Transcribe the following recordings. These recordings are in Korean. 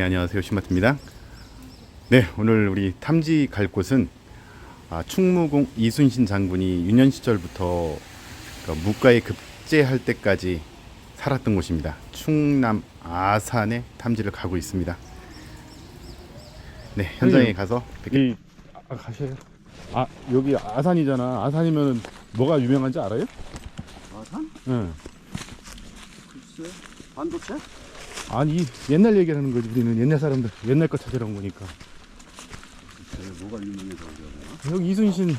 네, 안녕하세요. 신마트입니다. 네, 오늘 우리 탐지 갈 곳은 아, 충무공 이순신 장군이 유년 시절부터 그 무가에 급제할 때까지 살았던 곳입니다. 충남 아산에 탐지를 가고 있습니다. 네, 현장에 형님. 가서 뵙겠... 이 아, 가셔요. 아 여기 아산이잖아. 아산이면 뭐가 유명한지 알아요? 아산? 응. 글쎄 반도체? 아니 이 옛날 얘기를 하는 거지. 우리는 옛날 사람들 옛날 거 찾으러 온 거니까. 뭐가 유명해서? 여기 이순신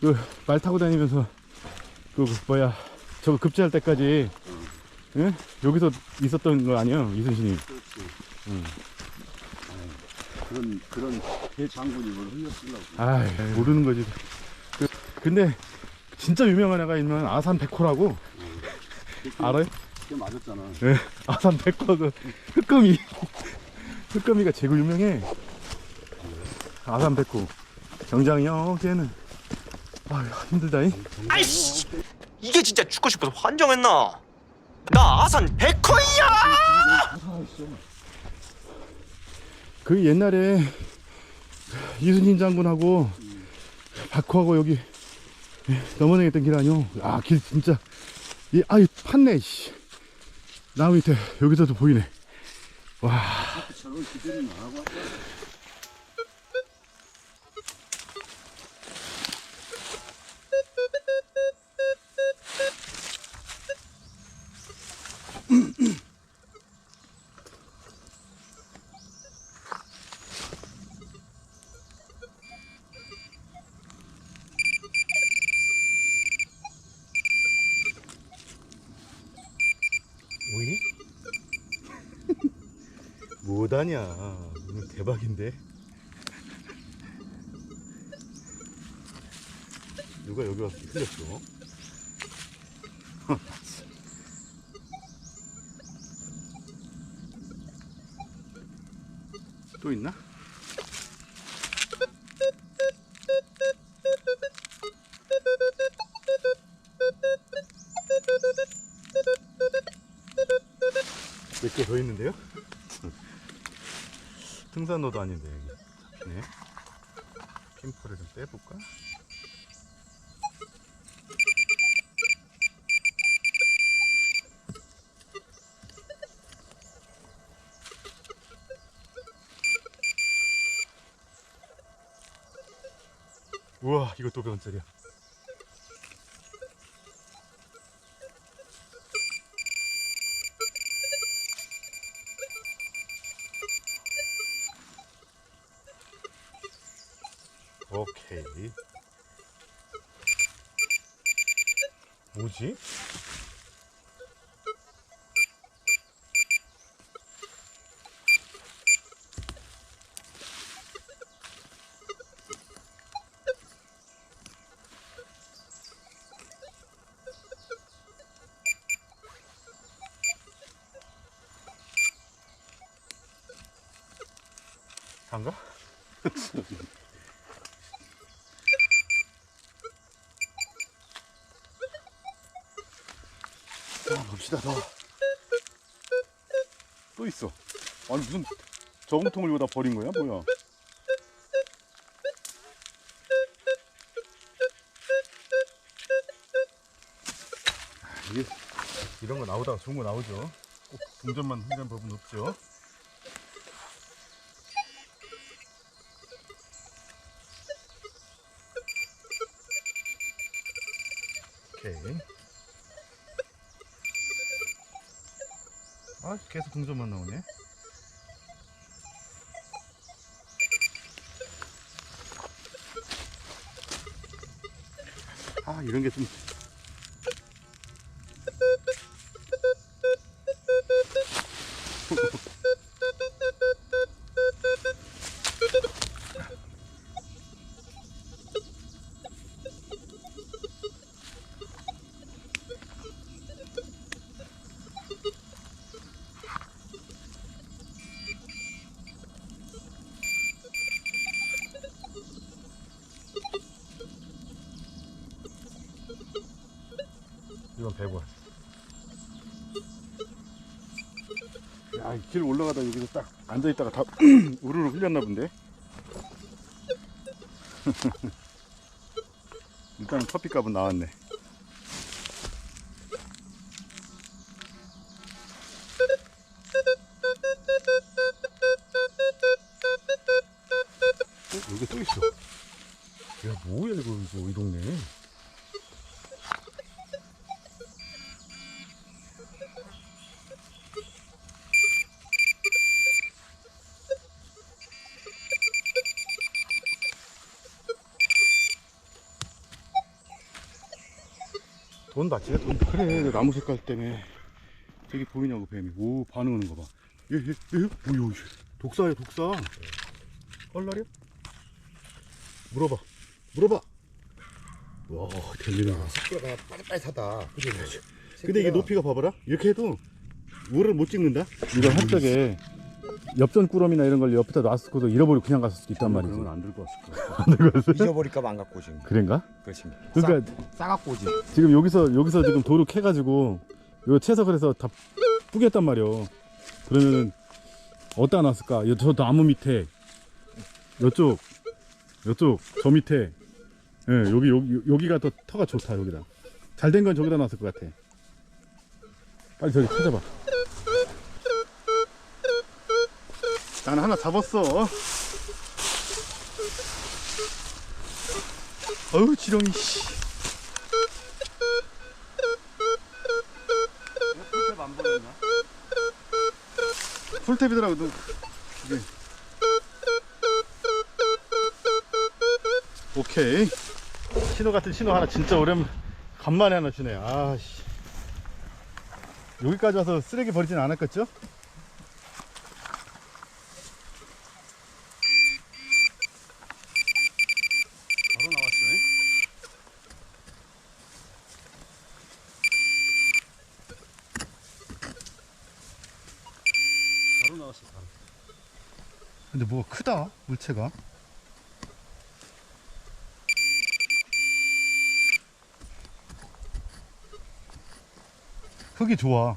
그 말 타고 다니면서 그 뭐야 저거 급제할 때까지 응? 여기서 있었던 거 아니에요 이순신이. 응. 그런 그런 대장군이 뭘 흘렸으려고 아 모르는 거지. 그, 근데 진짜 유명한 애가 있는 아산 백호라고 알아요? 그게 맞았잖아. 예, 아산 백호 그 흑금이. 흑금이가 제일 유명해. 아산 백호 정장이 형 걔는. 아휴 힘들다잉. 아이씨! 이게 진짜 죽고 싶어서 환정했나? 나 아산 백호이야! 그 옛날에 이순신 장군하고 박호하고 여기 넘어다녔던 길 아니오? 아길 진짜. 이 아이 팠네 씨. 나무 밑에 여기서도 보이네. 와 뭐다냐? 오늘 대박인데. 누가 여기 와서 흘렸어? 또 있나? 몇 개 더 있는데요? 등산로도 아닌데 여기 네. 핀프를 좀 떼볼까? 우와 이거 또 100원짜리야 오케이 뭐지? 단가? 봅시다 더. 또 있어. 아니 무슨 저금통을 여기다 버린 거야 뭐야? 아, 이게 이런 거 나오다가 좋은 거 나오죠. 꼭 동전만 흔드는 법은 없죠. 오케이. 아 계속 동전만 나오네. 아 이런 게 좀. 이건 100원. 아, 길 올라가다 여기서 딱 앉아 있다가 다 우르르 흘렸나 본데. 일단 커피값은 나왔네. 어, 여기 또 있어. 야, 뭐야 이거 이거 이 동네. 돈 받지? 돈 그래. 그 나무 색깔 때문에 저기 보이냐고 뱀이. 오 반응하는 거봐. 얘얘얘 오유 독사야 독사. 헐날이야? 물어봐. 물어봐. 와 대단하다 새끼가 빨빨하다. 그지? 근데 이게 높이가 봐봐라. 이렇게 해도 우를 못 찍는다? 이거 할 적에 엽전 꾸러미나 이런 걸 옆에다 놨었고도 잃어버리고 그냥 갔을 수도 있단 말이지 그건 안 들고 왔을 거야. 잊어버릴까 봐 안 갖고 오신 거. 그런가? 그렇습니다. 그러니까 싸 갖고 오지. 지금 여기서 여기서 지금 도로 캐가지고 이거 채석을 해서 다 뿌겠단 말이오. 그러면은 어디다 놨을까? 요- 저 나무 밑에, 요쪽, 요쪽, 저 밑에. 예, 여기 여기 여기가 더 터가 좋다 여기다. 잘 된 건 저기다 놨을 것 같아. 빨리 저기 찾아봐. 난 하나 잡았어. 어우 지렁이 씨. 풀탭이더라고 너 이게 오케이 신호 같은 신호 하나 진짜 오랜 간만에 하나 주네 아씨 여기까지 와서 쓰레기 버리진 않았겠죠? 바로 나왔어. 바로 나왔어. 바로. 근데 뭐가 크다 물체가 흙이 좋아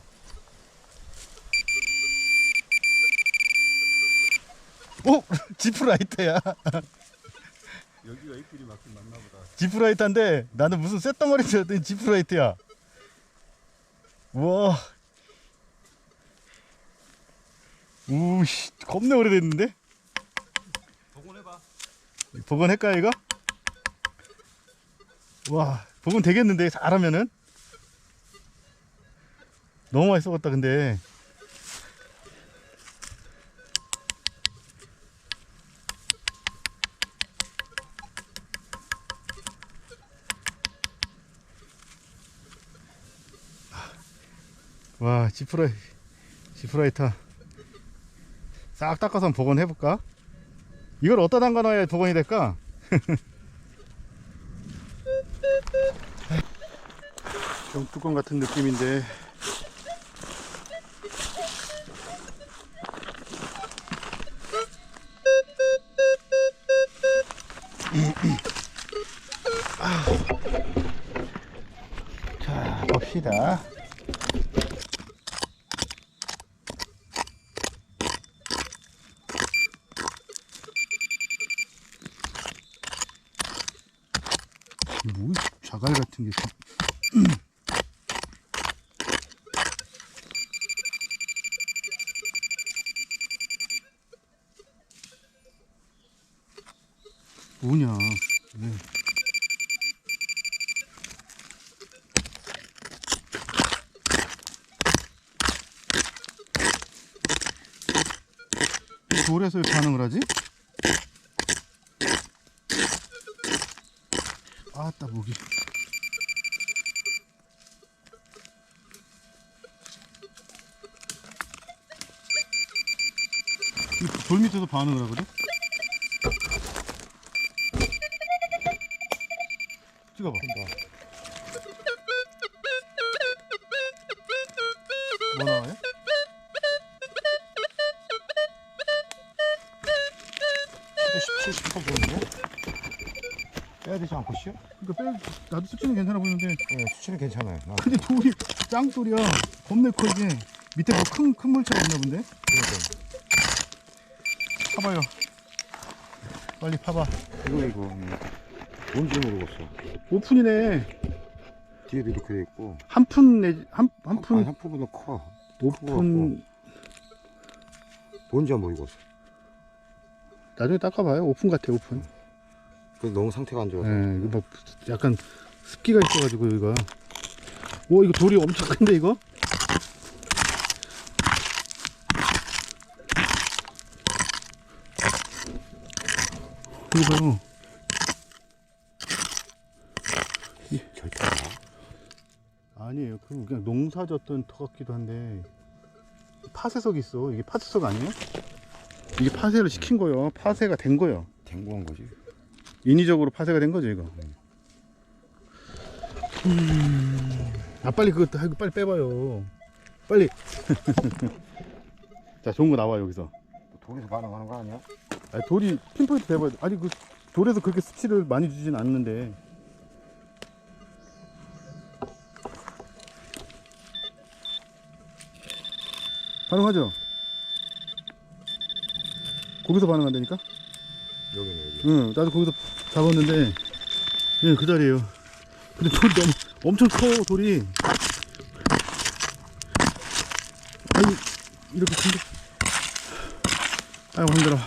오! 지프라이트야 여기가 입길이 맞긴 맞나 보다. 지프라이트인데 나는 무슨 쇳덩어리 줄 알았더니 지프라이트야 우와 우씨 겁내 오래됐는데. 복원 할까 이거? 와 복원 되겠는데 잘하면은 너무 많이 썩었다 근데 와 지프라이 지프라이터 싹 닦아서 복원해볼까? 이걸 어디다 담가놔야 복원이 될까? 좀 뚜껑 같은 느낌인데 자 봅시다 뭐 자갈 같은 게 뭐냐 네. 돌에서 왜 반응을 하지? 아따 목이 이돌 밑에서 반응을 하거든? 찍어봐 뭐 나와요? 빼야 되지 않고 씨요? 이거 빼 나도 수치는 괜찮아 보이는데 네, 수치는 괜찮아요. 나 근데 돌이 짱돌이야 겁내 커 이게 밑에 뭐 큰 큰 물체가 있나 본데? 파봐요. 빨리 파봐. 이거 이거 뭔지 모르겠어. 오픈이네. 뒤에도 이렇게 돼 있고. 한 푼 내지 한한 아니 푼한 푼보다 커. 오픈 뭔지 모르겠어. 나중에 닦아봐요. 오픈 같아 오픈. 그 너무 상태가 안 좋아서. 예, 이거 막 약간 습기가 있어가지고 여기가. 오 이거 돌이 엄청 큰데 이거? 이거 봐요. 절대 안 나. 아니에요. 그 그냥 농사졌던 터 같기도 한데 파쇄석 있어. 이게 파쇄석 아니에요? 이게 파쇄를 시킨 거예요. 파쇄가 된 거예요. 댕구한 거지. 인위적으로 파쇄가 된 거죠 이거. 음... 아 빨리 그거 아이고, 빨리 빼봐요. 빨리. 자 좋은 거 나와 여기서. 돌에서 반응하는 거 아니야? 아니, 돌이 핀포인트 대봐야 돼. 아니 그 돌에서 그렇게 수치를 많이 주진 않는데. 반응하죠? 거기서 반응한다니까? 여기네 여기. 응, 나도 거기서 잡았는데, 예, 그 자리에요. 근데 돌이 너무, 엄청 커, 돌이. 아니, 이렇게 큰데. 아이고, 힘들어.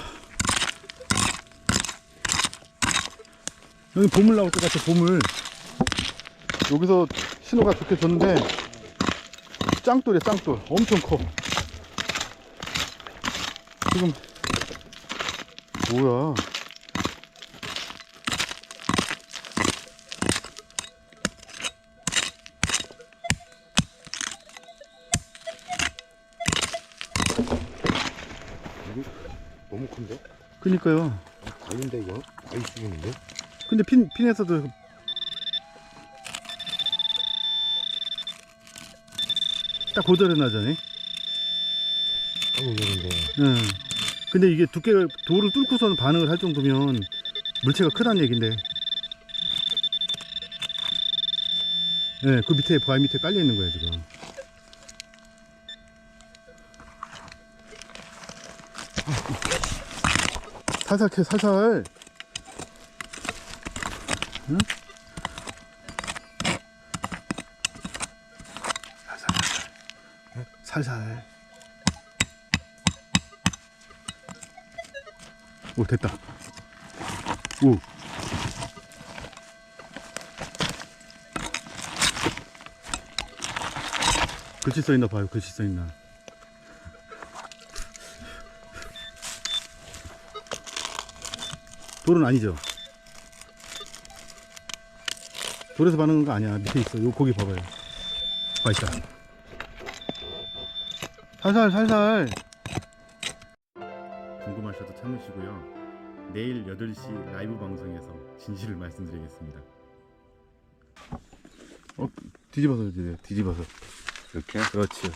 여기 보물 나올 것 같아, 보물. 여기서 신호가 좋게 줬는데, 짱돌이야, 짱돌. 엄청 커. 지금, 뭐야. 너무 큰데? 그니까요. 달린데 이거? 다이 수준인데? 근데 핀, 핀에서도 딱 고절해 나잖아요. 아무 얘긴데. 응. 근데 이게 두께가 돌을 뚫고서는 반응을 할 정도면 물체가 크다는 얘긴데. 예, 그 밑에 바위 밑에 깔려 있는 거야 지금. 살살 캐 살살. 응? 살살 살살. 예? 살살. 오 됐다 오 글씨 써있나 봐요 글씨 써있나 돌은 아니죠 돌에서 반응한 거 아니야 밑에 있어 요 거기 봐봐요 봐 있다 살살 살살 궁금하셔도 참으시고요. 내일 8시 라이브 방송에서 진실을 말씀드리겠습니다. 어, 뒤집어서 뒤집어, 뒤집어서. 이렇게? 그렇지.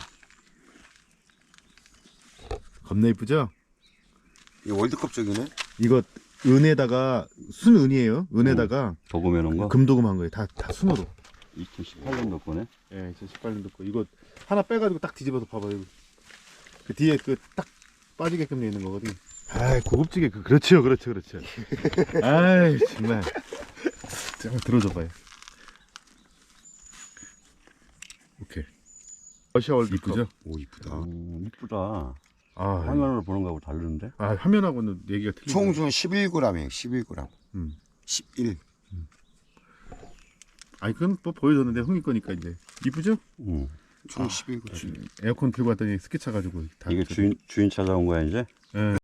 겁나 이쁘죠? 이 월드컵적이네? 이거 은에다가 순은이에요. 은에다가 도금해 놓은 거? 금도금한 거예요. 다, 다 순으로. 2018년도 거네? 예, 2018년도 거. 이거 하나 빼가지고 딱 뒤집어서 봐봐요. 그 뒤에 그 딱 빠지게끔 돼 있는 거거든. 아이, 고급지게. 그, 그렇지요, 그렇죠, 그렇죠. 아이, 정말. 잠깐 들어줘봐요. 오케이. 러시아 월드컵. 이쁘죠? 오 이쁘다. 음, 이쁘다. 아, 화면으로 보는 거하고 다르는데? 아, 화면하고는 얘기가 틀리네. 총수는 11g이에요. 11g. 음. 11. 아니, 그건 뭐 보여줬는데 흥이 거니까 이제. 이쁘죠? 음. 총 11g. 에어컨 틀고 왔더니 스키 차가지고 다. 이게 주인, 주인 찾아온 거야, 이제? 예.